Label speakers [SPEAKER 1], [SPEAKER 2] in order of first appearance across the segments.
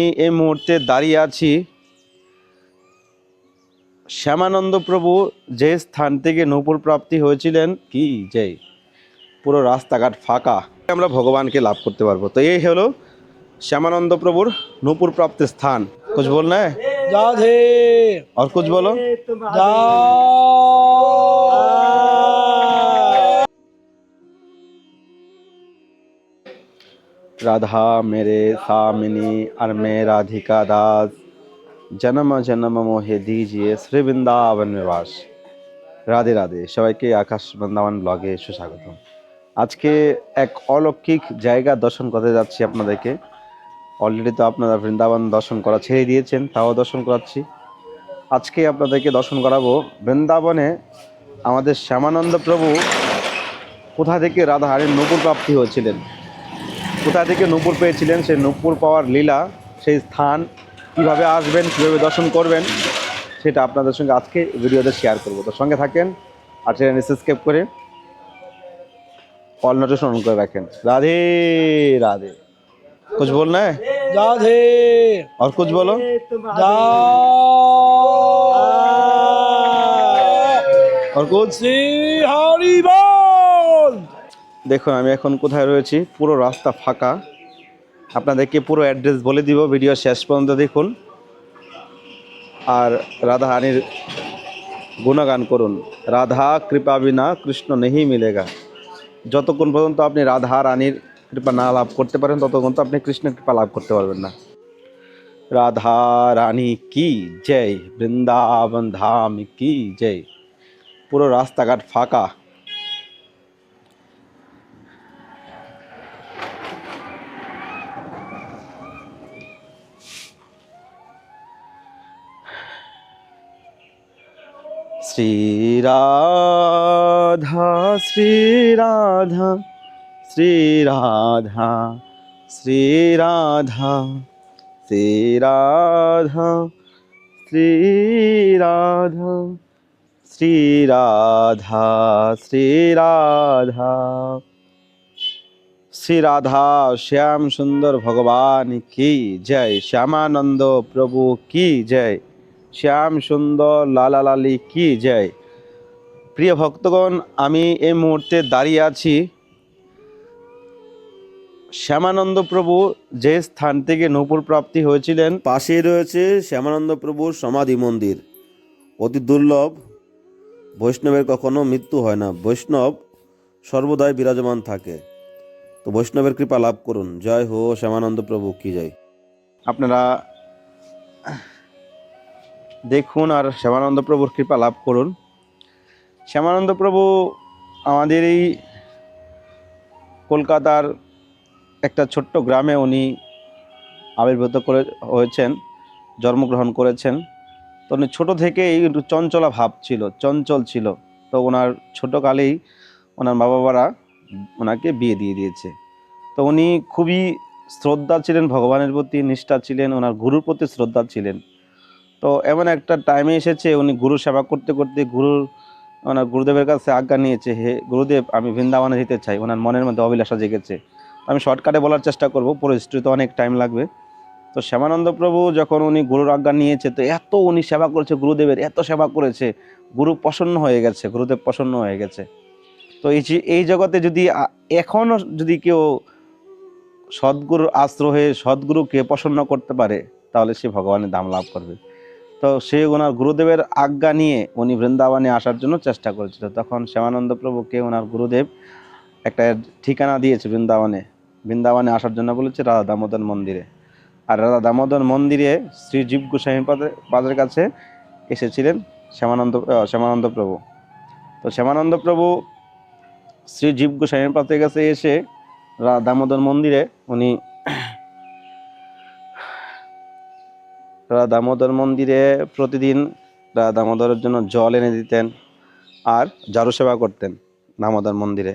[SPEAKER 1] আমি এই মুহূর্তে দাঁড়িয়ে আছি শ্যামানন্দ প্রভু যে স্থান থেকে নূপুর প্রাপ্তি হয়েছিলেন কি যে পুরো রাস্তাঘাট ফাঁকা আমরা ভগবানকে লাভ করতে পারব। তো এই হলো শ্যামানন্দ প্রভুর নূপুর প্রাপ্তি স্থান। কুছ বল না?
[SPEAKER 2] राधे
[SPEAKER 1] और कुछ बोलो রাধা মেরে সামিনী আর মে রাধিকা দাস জন্ম জন্ম মোহে দিজিয়ে শ্রী বৃন্দাবন নিবাস রাধে রাধে সবাইকে আকাশ বৃন্দাবন ব্লগে সুস্বাগত আজকে এক অলৌকিক জায়গা দর্শন করতে যাচ্ছি আপনাদেরকে। অলরেডি তো আপনারা বৃন্দাবন দর্শন করা ছেড়ে দিয়েছেন, তাও দর্শন করাচ্ছি। আজকে আপনাদেরকে দর্শন করাবো বৃন্দাবনে আমাদের শ্যামানন্দ প্রভু কোথা থেকে রাধাহারের নকুল প্রাপ্তি হয়েছিলেন? কোথা থেকে নূপুর পেয়েছিলেন সেই নূপুর পাওয়ার লীলা সেই স্থান কিভাবে আসবেন কীভাবে দর্শন করবেন সেটা আপনাদের সঙ্গে আজকে ভিডিওতে শেয়ার করবো তো সঙ্গে থাকেন আর চ্যানেল সাবস্ক্রাইব করে অল নোটিফিকেশন অন করে রাখেন রাধে রাধে कुछ बोलना है
[SPEAKER 2] राधे
[SPEAKER 1] और कुछ बोलो
[SPEAKER 2] जा
[SPEAKER 1] और कुछ
[SPEAKER 2] श्री हरि बोल
[SPEAKER 1] দেখুন, আমি এখন কোথায় রয়েছি? পুরো রাস্তা ফাঁকা। আপনাদেরকে পুরো অ্যাড্রেস বলে দিব, ভিডিও শেষ পর্যন্ত দেখুন। আর রাধা রানীর গুণগান করুন। রাধা, কৃপা বিনা, কৃষ্ণ নেই মিলেগা। যতক্ষণ পর্যন্ত আপনি রাধা, রানীর কৃপা না লাভ করতে পারেন, ততক্ষণ তো আপনি কৃষ্ণের কৃপা লাভ করতে পারবেন না। রাধা, রানী কি জয়? বৃন্দাবন ধাম কি জয়? পুরো রাস্তাঘাট ফাঁকা। শ্রীরাধা শ্রীরাধা শ্রীরাধা শ্রীরাধা শ্রীরাধা শ্রীরাধা শ্রীরাধা শ্রীরাধা। শ্রী রাধা শ্যাম সুন্দর ভগবান, কি জয়? শ্যামানন্দ প্রভু, কি জয়? শ্যাম সুন্দর লালা লালি কি জয়। প্রিয় ভক্তগণ আমি এই মুহূর্তে দাঁড়িয়ে আছি শ্যামানন্দ প্রভু যে স্থান থেকে নূপুর প্রাপ্তি হয়েছিলেন। পাশেই রয়েছে শ্যামানন্দ প্রভুর সমাধি মন্দির। অতি দুর্লভ। বৈষ্ণবের কখনো মৃত্যু হয় না। বৈষ্ণব সর্বদাই বিরাজমান থাকে। তো বৈষ্ণবের কৃপা লাভ করুন। জয় হো শ্যামানন্দ প্রভু কি জয়। আপনারা দেখুন আর শ্যামানন্দ প্রভুর কৃপা লাভ করুন। শ্যামানন্দ প্রভু আমাদের এই কলকাতার একটা ছোট্ট গ্রামে উনি আবির্ভূত করে হয়েছেন, জন্মগ্রহণ করেছেন। তো উনি ছোটো থেকেই একটু চঞ্চলা ভাব ছিল, চঞ্চল ছিল। তো ওনার ছোটোকালেই ওনার মা বাবারা ওনাকে বিয়ে দিয়ে দিয়েছে। তো উনি খুবই শ্রদ্ধা ছিলেন, ভগবানের প্রতি নিষ্ঠা ছিলেন, ওনার গুরুর প্রতি শ্রদ্ধা ছিলেন। তো এমন একটা টাইমে এসেছে, উনি গুরু সেবা করতে করতে গুরুর ওনার গুরুদেবের কাছে আজ্ঞা নিয়েছে, হে গুরুদেব, আমি বৃন্দাবনে যেতে চাই। ওনার মনের মধ্যে অভিলাষা জেগেছে। আমি শর্টকাটে বলার চেষ্টা করব পরিস্থিতি অনেক টাইম লাগবে। তো শ্যামানন্দ প্রভু যখন উনি গুরুর আজ্ঞা নিয়েছে, তো এত উনি সেবা করেছে গুরুদেবের, এত সেবা করেছে, গুরু প্রসন্ন হয়ে গেছে, গুরুদেব প্রসন্ন হয়ে গেছে। তো এই এই জগতে যদি এখনও যদি কেউ সদ্গুরুর আশ্রয় হয়ে সদ্গুরুকে প্রসন্ন করতে পারে, তাহলে সে ভগবানের দাম লাভ করবে। তো সে ওনার গুরুদেবের আজ্ঞা নিয়ে উনি বৃন্দাবনে আসার জন্য চেষ্টা করেছিল। তখন শ্যামানন্দ প্রভুকে ওনার গুরুদেব একটা ঠিকানা দিয়েছে বৃন্দাবনে। বৃন্দাবনে আসার জন্য বলেছে রাধা দামোদর মন্দিরে। আর রাধা দামোদর মন্দিরে শ্রী জীব গোস্বামী পাদের কাছে এসেছিলেন শ্যামানন্দ শ্যামানন্দ প্রভু। তো শ্যামানন্দ প্রভু শ্রী জীব গোস্বামী পাদের কাছে এসে রাধা দামোদর মন্দিরে উনি দামোদর মন্দিরে প্রতিদিন দামোদরের জন্য জল এনে দিতেন আর ঝাড়ু সেবা করতেন দামোদর মন্দিরে।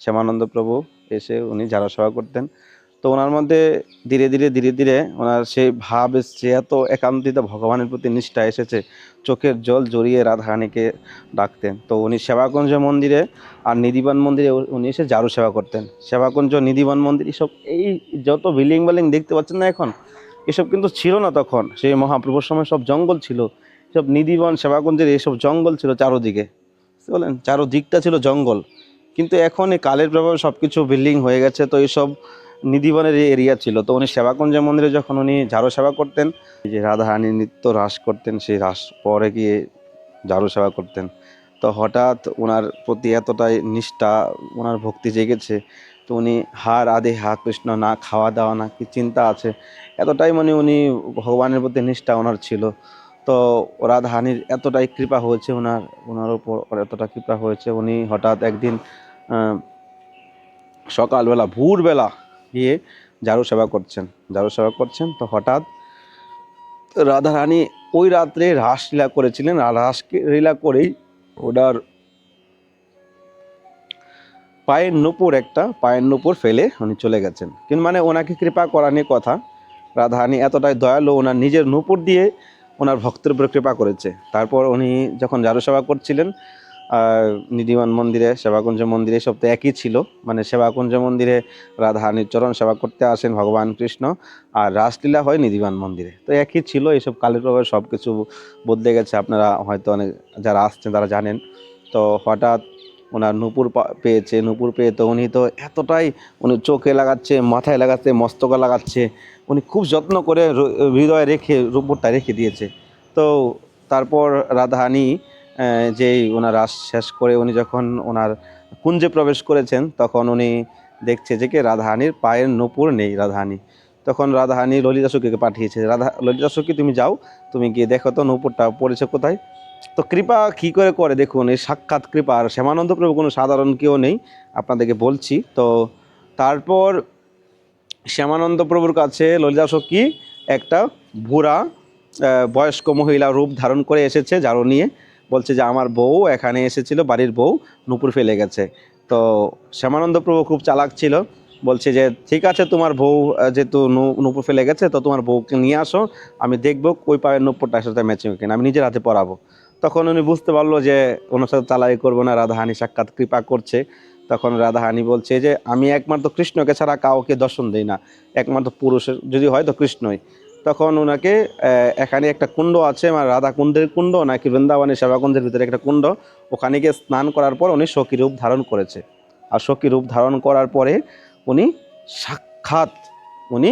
[SPEAKER 1] শ্যামানন্দ প্রভু এসে উনি ঝাড়ু সেবা করতেন। তো ওনার মধ্যে ধীরে ধীরে ধীরে ধীরে ওনার সেই ভাব এসছে, এত একান্তিত ভগবানের প্রতি নিষ্ঠা এসেছে, চোখের জল জড়িয়ে রাধারানীকে ডাকতেন। তো উনি সেবাকুঞ্জ মন্দিরে আর নিধিবান মন্দিরে উনি এসে ঝাড়ু সেবা করতেন। সেবাকুঞ্জ, নিধিবান মন্দির সব এই যত বিল্ডিং বিল্ডিং দেখতে পাচ্ছেন না এখন এসব কিন্তু ছিল না তখন। সেই মহাপ্রভুর সময় সব জঙ্গল ছিল। সব নিধিবন সেবাকুঞ্জের এইসব জঙ্গল ছিল চারোদিকে। বুঝতে পারলেন? চারোদিকটা ছিল জঙ্গল। কিন্তু এখন এই কালের প্রভাবে সব কিছু বিল্ডিং হয়ে গেছে, তো এইসব নিধিবনের এরিয়া ছিল। তো উনি সেবাকুঞ্জ মন্দিরে যখন উনি ঝাড়ু সেবা করতেন যে রাধারানী নৃত্য হ্রাস করতেন, সেই হ্রাস পরে গিয়ে ঝাড়ু সেবা করতেন। তো হঠাৎ ওনার প্রতি এতটাই নিষ্ঠা ওনার ভক্তি জেগেছে তো উনি হার আদে হা কৃষ্ণ, না, খাওয়া দাওয়া, না, কি চিন্তা আছে? এতটাই মানে উনি ভগবানের প্রতি নিষ্ঠা ওনার ছিল। তো রাধাহানির এতটাই কৃপা হয়েছে ওনার ওনার উপর এতটা কৃপা হয়েছে। উনি হঠাৎ একদিন সকালবেলা, ভোরবেলা গিয়ে ঝাড়ু সেবা করছেন। ঝাড়ু সেবা করছেন, তো হঠাৎ রাধারানী ওই রাত্রে রাসলীলা করেছিলেন। আর রাসলীলা করেই ওনার পায়ের নুপুর একটা, পায়ের নুপুর ফেলে উনি চলে গেছেন। কিন্তু মানে ওনাকে কৃপা করা নিয়ে কথা। রাধারানী এতটাই দয়ালু, ওনার নিজের নুপুর দিয়ে ওনার ভক্তের উপরে কৃপা করেছে। তারপর উনি যখন ঝাড়ু সেবা করছিলেন নিধিমান মন্দিরে, সেবাকুঞ্জ মন্দিরে, সব তো একই ছিল। মানে সেবাকুঞ্জ মন্দিরে রাধারানীর চরণ সেবা করতে আসেন ভগবান কৃষ্ণ, আর রাসলীলা হয় নিধিমান মন্দিরে। তো একই ছিল এইসব কালের প্রভাবে সব কিছু বদলে গেছে। আপনারা হয়তো অনেক যারা আসছেন তারা জানেন। তো হঠাৎ ওনার নূপুর পেয়েছে, নূপুর পেয়ে তো উনি তো এতটাই উনি চোখে লাগাচ্ছে, মাথায় লাগাচ্ছে, মস্তকে লাগাচ্ছে। উনি খুব যত্ন করে হৃদয়ে রেখে নুপুরটা রেখে দিয়েছে। তো তারপর রাধাহানি যেই ওনার রাস শেষ করে উনি যখন ওনার কুঞ্জে প্রবেশ করেছেন, তখন উনি দেখছে যে কি রাধাহানির পায়ের নূপুর নেই রাধাহানি তখন রাধাহানি ললিতাসকীকে পাঠিয়েছে, রাধা ললিতা সখী তুমি যাও, তুমি গিয়ে দেখো তো নূপুরটা পড়েছে কোথায়? তো কৃপা কী করে করে? দেখুন, এই সাক্ষাৎ কৃপা আর শ্যামানন্দ প্রভু কোনো সাধারণ কেউ নেই, আপনাদেরকে বলছি। তো তারপর শ্যামানন্দ প্রভুর কাছে ললিতা সখী একটা বুড়া বয়স্ক মহিলা রূপ ধারণ করে এসেছে ঝাড়ু নিয়ে। বলছে যে, আমার বউ এখানে এসেছিল, বাড়ির বউ নুপুর ফেলে গেছে। তো শ্যামানন্দ প্রভু খুব চালাক ছিল। বলছে যে, ঠিক আছে, তোমার বউ যেহেতু নুপুর ফেলে গেছে, তো তোমার বউকে নিয়ে আসো। আমি দেখব ওই পায়ের নুপুরটার সাথে ম্যাচিং কিনা। আমি নিজের হাতে পরাবো। তখন উনি বুঝতে পারল যে ওনার সাথে চালাই করব না, রাধাহানি সাক্ষাৎ কৃপা করছে। তখন রাধাহানি বলছে যে, আমি একমাত্র কৃষ্ণকে ছাড়া কাউকে দর্শন দিই না, একমাত্র পুরুষের, যদি হয় তো কৃষ্ণই। তখন ওনাকে এখানে একটা কুণ্ড আছে আমার রাধা কুণ্ডের কুণ্ড নাকি বৃন্দাবনের সেবাকুণ্ডের ভিতরে একটা কুণ্ড, ওখানে গিয়ে স্নান করার পর উনি সখী রূপ ধারণ করেছে। আর সখী রূপ ধারণ করার পরে উনি সাক্ষাৎ উনি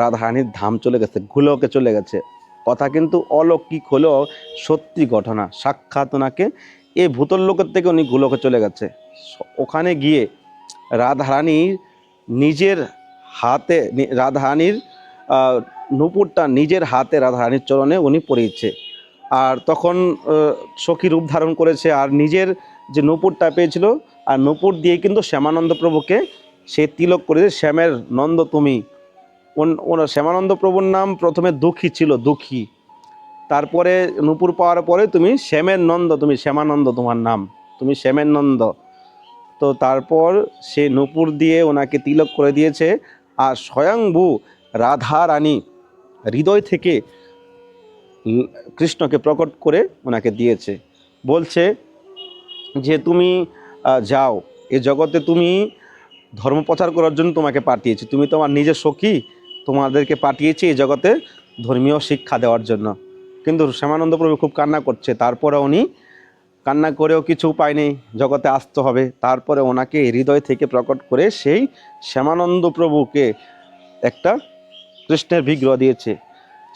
[SPEAKER 1] রাধারানীর ধাম চলে গেছে ঘুলোকে চলে গেছে। কথা কিন্তু অলৌকিক হলেও সত্যি ঘটনা, সাক্ষাৎ ওনাকে। এই ভূতল লোকের থেকে উনি গুলোকে চলে গেছে। ওখানে গিয়ে রাধারানীর নিজের হাতে রাধারানীর নুপুরটা নিজের হাতে রাধারানীর চরণে উনি পরিয়েছে আর তখন সখী রূপ ধারণ করেছে আর নিজের যে নুপুরটা পেয়েছিল, আর নুপুর দিয়ে কিন্তু শ্যামানন্দ প্রভুকে সে তিলক করেছে শ্যামের নন্দ তুমি ওনার শ্যামানন্দ প্রভুর নাম প্রথমে দুঃখী ছিল, দুঃখী। তারপরে নূপুর পাওয়ার পরে তুমি শ্যামের নন্দ তুমি শ্যামানন্দ তোমার নাম, তুমি শ্যামের নন্দ তো তারপর সে নূপুর দিয়ে ওনাকে তিলক করে দিয়েছে, আর স্বয়ংভু রাধা রানী হৃদয় থেকে কৃষ্ণকে প্রকট করে ওনাকে দিয়েছে। বলছে যে তুমি যাও, এ জগতে তুমি ধর্ম প্রচার করার জন্য তোমাকে পাঠিয়েছি, তুমি তোমার নিজের সখী তোমাদেরকে পাঠিয়েছি এই জগতে ধর্মীয় শিক্ষা দেওয়ার জন্য। কিন্তু শ্যামানন্দ প্রভু খুব কান্না করছে। তারপরে উনি কান্না করেও কিছু উপায় নেই। জগতে আসতে হবে। তারপরে ওনাকে হৃদয় থেকে প্রকট করে সেই শ্যামানন্দ প্রভুকে একটা কৃষ্ণের বিগ্রহ দিয়েছে।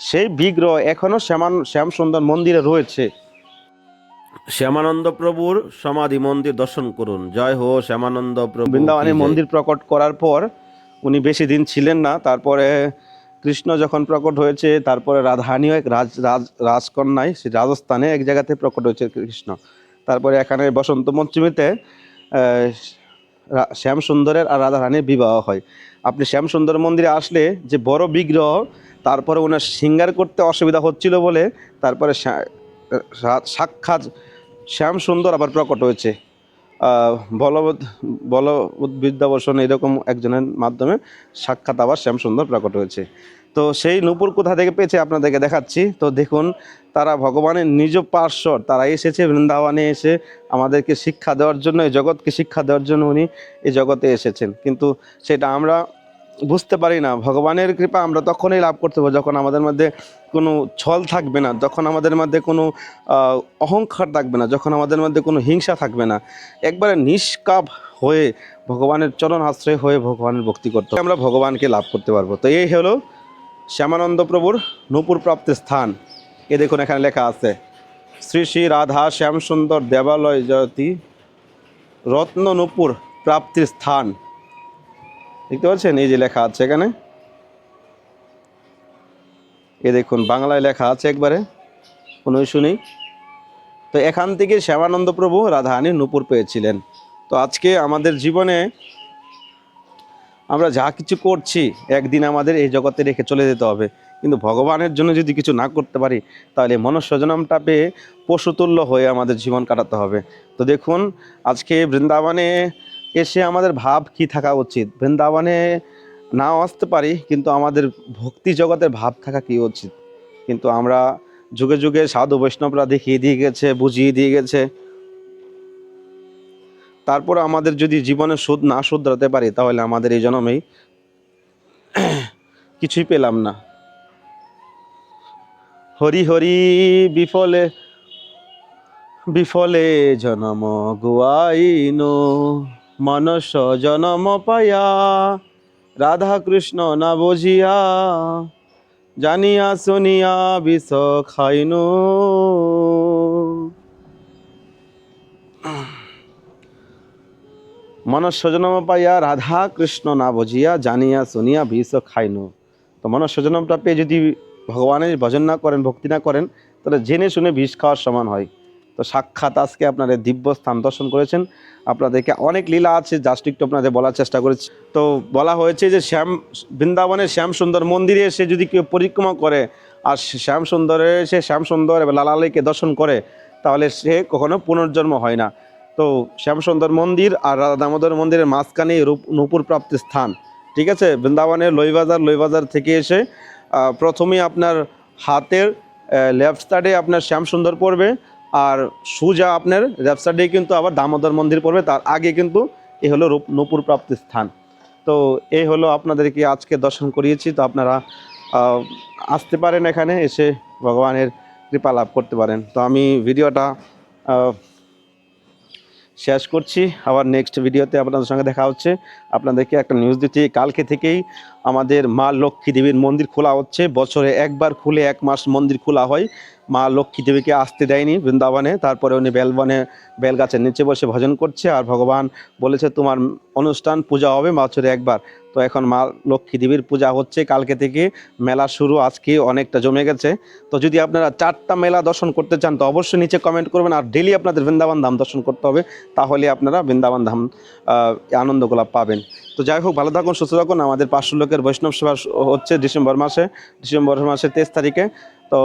[SPEAKER 1] সেই বিগ্রহ এখনও শ্যামান শ্যামসুন্দর মন্দিরে রয়েছে। শ্যামানন্দ প্রভুর সমাধি মন্দির দর্শন করুন। জয় হো শ্যামানন্দ প্রভু। বৃন্দাবনে মন্দির প্রকট করার পর উনি বেশি দিন ছিলেন না তারপরে কৃষ্ণ যখন প্রকট হয়েছে তারপরে রাধাহানিও এক রাজ রাজ রাজকন্যায় সে রাজস্থানে এক জায়গাতে প্রকট হয়েছে কৃষ্ণ। তারপরে এখানে বসন্ত পঞ্চমীতে আহ, রা- শ্যাম সুন্দরের আর রাধারানীর বিবাহ হয়। আপনি শ্যাম সুন্দর মন্দিরে আসলে যে বড় বিগ্রহ তারপরে ওনার সিঙ্গার করতে অসুবিধা হচ্ছিল বলে তারপরে সাক্ষাৎ শ্যাম সুন্দর আবার প্রকট হয়েছে। বলবৎ বলবৎ এরকম একজনের মাধ্যমে সাক্ষাৎ আবার শ্যামসুন্দর প্রকট হয়েছে। তো সেই নূপুর কোথা থেকে পেয়েছে আপনাদেরকে দেখাচ্ছি। তো দেখুন, তারা ভগবানের নিজ পার্শ্বর, তারা এসেছে বৃন্দাবনে এসে আমাদেরকে শিক্ষা দেওয়ার জন্য, এই জগৎকে শিক্ষা দেওয়ার জন্য উনি এই জগতে এসেছেন। কিন্তু সেটা আমরা বুঝতে পারি না। ভগবানের কৃপা আমরা তখনই লাভ করতে পারব যখন আমাদের মধ্যে কোনো ছল থাকবে না, যখন আমাদের মধ্যে কোনো অহংকার থাকবে না, যখন আমাদের মধ্যে কোনো হিংসা থাকবে না। একবারে নিষ্কাপ হয়ে ভগবানের চরণ আশ্রয় হয়ে ভগবানের ভক্তি করতে। আমরা ভগবানকে লাভ করতে পারব। তো এই হলো শ্যামানন্দ প্রভুর নূপুর প্রাপ্তির স্থান। এ দেখুন এখানে লেখা আছে, শ্রী শ্রী রাধা শ্যাম সুন্দর দেবালয় জয়তী রত্ন নূপুর প্রাপ্তির স্থান। দেখতে পাচ্ছেন? এই যে লেখা আছে এখানে। এ দেখুন, বাংলায় লেখা আছে একবারে শুনুই শুনি তো এখান থেকে শ্যামানন্দ প্রভু রাধাহানি নূপুর পেয়েছিলেন। তো আজকে আমাদের জীবনে আমরা যা কিছু করছি, একদিন আমাদের এই জগতে রেখে চলে যেতে হবে। কিন্তু ভগবানের জন্য যদি কিছু না করতে পারি, তাহলে মনুষ্যজনমটা পেয়ে পশুতুল্য হয়ে আমাদের জীবন কাটাতে হবে। তো দেখুন, আজকে বৃন্দাবনে এসে আমাদের ভাব কি থাকা উচিত? বৃন্দাবনে নাও আসতে পারি, কিন্তু আমাদের ভক্তি জগতের ভাব থাকা কি উচিত? কিন্তু আমরা যুগে যুগে সাধু বৈষ্ণবরা দেখিয়ে দিয়ে গেছে, বুঝিয়ে দিয়ে গেছে। তারপর আমাদের যদি জীবনে সুদ না শুধরাতে পারি, তাহলে আমাদের এই জন্মেই কিছুই পেলাম না। হরি হরি বিফলে বিফলে জনম গুয়াইনো। মনস জনম পায়া রাধা কৃষ্ণ না বুঝিয়া, জানিয়া শুনিয়া বিষ খাইনু। মনুষ্য জন্ম পাইয়া রাধা কৃষ্ণ না বুঝিয়া, জানিয়া শুনিয়া বিষ খাইনু। তো মনুষ্য জন্মটা পেয়ে যদি ভগবানের ভজন না করেন, ভক্তি না করেন, তাহলে জেনে শুনে বিষ খাওয়ার সমান হয়। তো সাক্ষাৎ আজকে আপনাদের দিব্য স্থান দর্শন করেছেন। আপনাদেরকে অনেক লীলা আছে জাস্ট একটু আপনাদের বলার চেষ্টা করেছি। তো বলা হয়েছে যে শ্যাম বৃন্দাবনের শ্যাম সুন্দর মন্দিরে এসে যদি কেউ পরিক্রমা করে আর শ্যাম সুন্দরে এসে শ্যাম সুন্দর এবং লালালাইকে দর্শন করে তাহলে সে কখনো পুনর্জন্ম হয় না। তো শ্যামসুন্দর মন্দির আর রাধা দামোদর মন্দিরের মাঝখানে রূপ নূপুর প্রাপ্তির স্থান। ঠিক আছে? বৃন্দাবনের লইবাজার লইবাজার থেকে এসে আহ, প্রথমেই আপনার হাতের লেফট সাইডে আপনার শ্যামসুন্দর পড়বে। আর সুজা আপনার লেফট সাইডে কিন্তু আবার দামোদর মন্দির পড়বে, তার আগে কিন্তু এ হলো রূপ নূপুর প্রাপ্তির স্থান। তো এই হলো আপনাদেরকে আজকে দর্শন করিয়েছি, তো আপনারা আসতে পারেন এখানে, এসে ভগবানের কৃপা লাভ করতে পারেন। তো আমি ভিডিওটা শেষ করছি। আবার নেক্সট ভিডিওতে আপনাদের সঙ্গে দেখা হচ্ছে। আপনাদেরকে একটা নিউজ দিচ্ছি। কালকে থেকেই আমাদের মা লক্ষ্মী দেবীর মন্দির খোলা হচ্ছে। বছরে একবার খুলে এক মাস মন্দির খোলা হয়। মা লক্ষ্মী দেবীকে আসতে দেয়নি বৃন্দাবনে। তারপরে উনি বেলবনে, বেলগাছের নিচে বসে ভজন করছে। আর ভগবান বলেছে, তোমার অনুষ্ঠান, পূজা হবে বছরে একবার। তো এখন মা লক্ষ্মী দেবীর পূজা হচ্ছে কালকে থেকে। মেলা শুরু আজকে অনেকটা জমে গেছে। তো যদি আপনারা চারটা মেলা দর্শন করতে চান তো অবশ্যই নিচে কমেন্ট করবেন আর ডেলি আপনাদের বৃন্দাবন ধাম দর্শন করতে হবে। তাহলে আপনারা বৃন্দাবন ধাম আহ, আনন্দগুলো পাবেন। তো যাই হোক ভালো থাকুন সুস্থ থাকুন। আমাদের পাঁচশো লোকের বৈষ্ণব সেবা হচ্ছে ডিসেম্বর মাসে। ডিসেম্বর মাসের তেইশ তারিখে। তো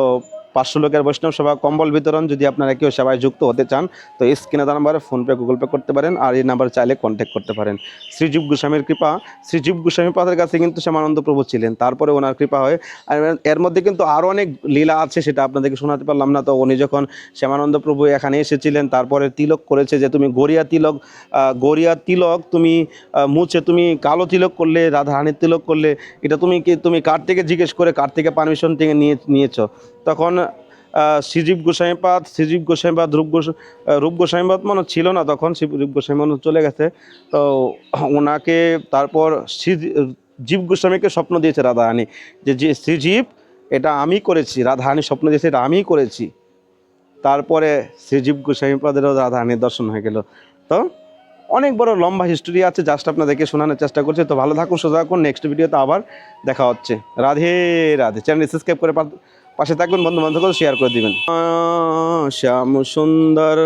[SPEAKER 1] পাঁচশো লোকের বৈষ্ণব সেবা কম্বল বিতরণ যদি আপনারা কেউ সেবায় যুক্ত হতে চান, তো এই স্ক্রিনে নাম্বারে ফোনপে গুগল পে করতে পারেন আর এই নাম্বার চাইলে কন্ট্যাক্ট করতে পারেন। শ্রীজীব গোস্বামীর কৃপা শ্রীজীব গোস্বামী পাদের কাছে কিন্তু শ্যামানন্দ প্রভু ছিলেন, তারপরে ওনার কৃপা হয়। আর এর মধ্যে কিন্তু আরও অনেক লীলা আছে সেটা আপনাদেরকে শোনাতে পারলাম না, তো উনি যখন শ্যামানন্দ প্রভু এখানে এসেছিলেন, তারপরে তিলক করেছে যে তুমি গড়িয়া তিলক গড়িয়া তিলক তুমি মুছে তুমি কালো তিলক করলে, রাধারানীর তিলক করলে, এটা তুমি কি, তুমি কার থেকে জিজ্ঞেস করে, কার থেকে পারমিশন থেকে নিয়ে, নিয়েছো? তখন শ্রীজীব গোস্বামীপাদ শ্রীজীব গোস্বামীপাদ, রূপ গোস রূপ গোস্বামীপাদ মনে ছিল না তখন রূপ মনে চলে গেছে। তো ওনাকে তারপর শ্রী জীব গোস্বামীকে স্বপ্ন দিয়েছে রাধারানী, যে যে শ্রীজীব, এটা আমি করেছি, রাধারানী স্বপ্ন দিয়েছে, এটা আমিই করেছি। তারপরে শ্রীজীব গোস্বামীপাদেরও রাধারানীর দর্শন হয়ে গেল। তো অনেক বড় লম্বা হিস্টোরি আছে জাস্ট আপনাদেরকে শোনানোর চেষ্টা করছি। তো ভালো থাকুন সোজা থাকুন। নেক্সট ভিডিওতে আবার দেখা হচ্ছে। রাধে রাধে। চ্যানেল সাবস্ক্রাইব করে পাশে থাকবেন বন্ধু বান্ধব শেয়ার করে দিবেন। শ্যাম সুন্দর।